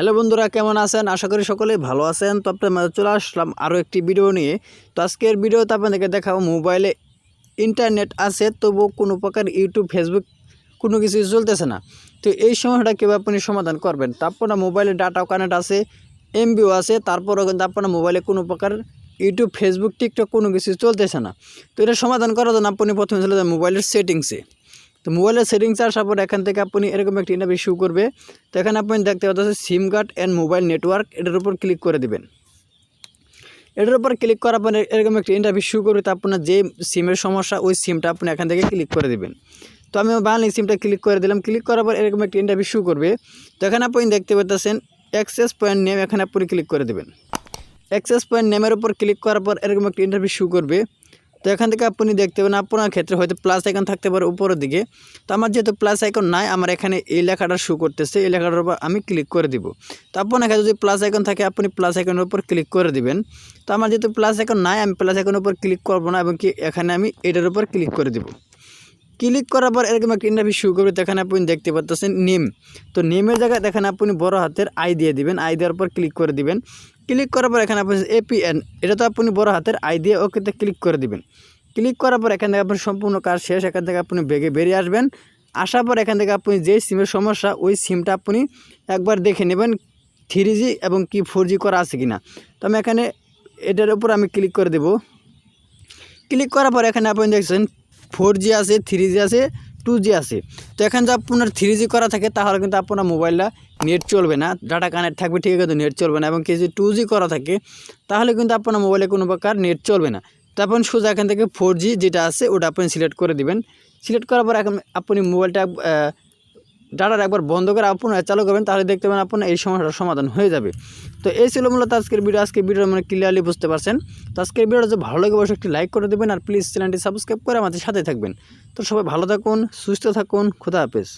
Hello বন্ধুরা, কেমন আছেন? আশা করি সকলেই ভালো আছেন। তো আপনার মাঝে চলে আসলাম আরও একটি ভিডিও নিয়ে। তো আজকের ভিডিওতে আপনাদেরকে দেখাবো, মোবাইলে ইন্টারনেট আছে, তবুও কোনো প্রকার ইউটিউব, ফেসবুক কোনো কিছু চলতেছে না। তো এই সমস্যাটা কীভাবে আপনি সমাধান করবেন? তো আপনার মোবাইলে ডাটা কানেক্ট আছে, এমবিও আছে, তারপরেও কিন্তু আপনার মোবাইলে কোনো প্রকার ইউটিউব, ফেসবুক, টিকটক কোনো কিছু চলতেছে না। তো এটা সমাধান করার জন্য আপনি প্রথমে চলে যান মোবাইলের সেটিংসে। তো মোবাইলের সেটিংস আসার পর এখান থেকে আপনি এরকম একটি ইন্টারভিউ শুরু করবে। তো এখানে আপনি দেখতে পাচ্ছেন SIM card and mobile network এটার উপর ক্লিক করে দিবেন। এটার উপর ক্লিক করার পর এরকম একটি ইন্টারভিউ শুরু করবে, তো আপনার যে সিমের সমস্যা, ওই সিমটা আপনি এখান থেকে ক্লিক করে দিবেন। তো আমি বাংলা সিমটা ক্লিক করে দিলাম ক্লিক করার পর এরকম একটি ইন্টারভিউ শুরু করবে। তো এখানে আপনি দেখতে পাচ্ছেন অ্যাক্সেস পয়েন্ট নেম এখানে আপনি ক্লিক করে দেবেন। অ্যাক্সেস পয়েন্ট নেমের উপর ক্লিক করার পর এরকম একটি ইন্টারভিউ শুরু করবে। তো এখান থেকে আপনি দেখতে পাবেন আপনার ক্ষেত্রে হয়তো প্লাস আইকন থাকতে পারে উপরের দিকে। তো আমার যেহেতু প্লাস আইকন নাই, আমার এখানে এই লেখাটা শু করতেছে, এই লেখাটার উপর আমি ক্লিক করে দিব। তো আপনার কাছে যদি প্লাস আইকন থাকে, আপনি প্লাস আইকনের উপর ক্লিক করে দিবেন। তো আমার যেহেতু প্লাস আইকন নাই, আমি প্লাস আইকনের উপর ক্লিক করব না, এবং কি এখানে আমি এটার উপর ক্লিক করে দিব। ক্লিক করার পর এরকম একটা ইন্টারভিউ শুরু করবে এখানে আপনি দেখতে পাচ্ছেন নেম তো নেমের জায়গায় এখানে আপনি বড় হাতের আই দিয়ে দিবেন আই দেওয়ার পর ক্লিক করে দিবেন। ক্লিক করার পর এখানে আপনি এপিএন এটা তো আপনি বড় হাতের আই দিয়ে ওকেতে ক্লিক করে দিবেন। ক্লিক করার পর এখান থেকে আপনার সম্পূর্ণ কাজ শেষ, এখান থেকে আপনি বেগে বেরিয়ে আসবেন। আসার পর এখান থেকে আপনি যে সিমের সমস্যা, ওই সিমটা আপনি একবার দেখে নেবেন থ্রি জি এবং কি ফোর জি করা আছে কি না তো আমি এখানে এটার উপর আমি ক্লিক করে দেব। ক্লিক করার পর এখানে আপনি দেখছেন ফোর জি আছে থ্রি জি আছে। টু জি আছে। তো এখন যদি আপনার থ্রি জি করা থাকে, তাহলে কিন্তু আপনার মোবাইলটা নেট চলবে না ডাটা কানেক্ট থাকবে, ঠিক আছে নেট চলবে না, এবং কে যদি টু জি করা থাকে, তাহলে কিন্তু আপনার মোবাইলে কোনো প্রকার নেট চলবে না। তারপর সোজা এখান থেকে ফোর জি যেটা আছে, ওটা আপনি সিলেক্ট করে দিবেন। সিলেক্ট করার পর এখন আপনি মোবাইলটা ডাটার একবার বন্ধ করে আপনার চালু করবেন, তাহলে দেখতে পাবেন আপনার এই সমস্যার সমাধান হয়ে যাবে। তো এই ছিল মূলত আজকের ভিডিও। আজকে ভিডিও মানে ক্লিয়ারলি বুঝতে পারছেন। তো আজকের ভিডিওটা যদি ভালো লাগে, অবশ্যই একটি লাইক করে দেবেন আর প্লিজ চ্যানেলটি সাবস্ক্রাইব করে আমাদের সাথে থাকবেন। তো সবাই ভালো থাকুন, সুস্থ থাকুন, খুদা হাফেজ।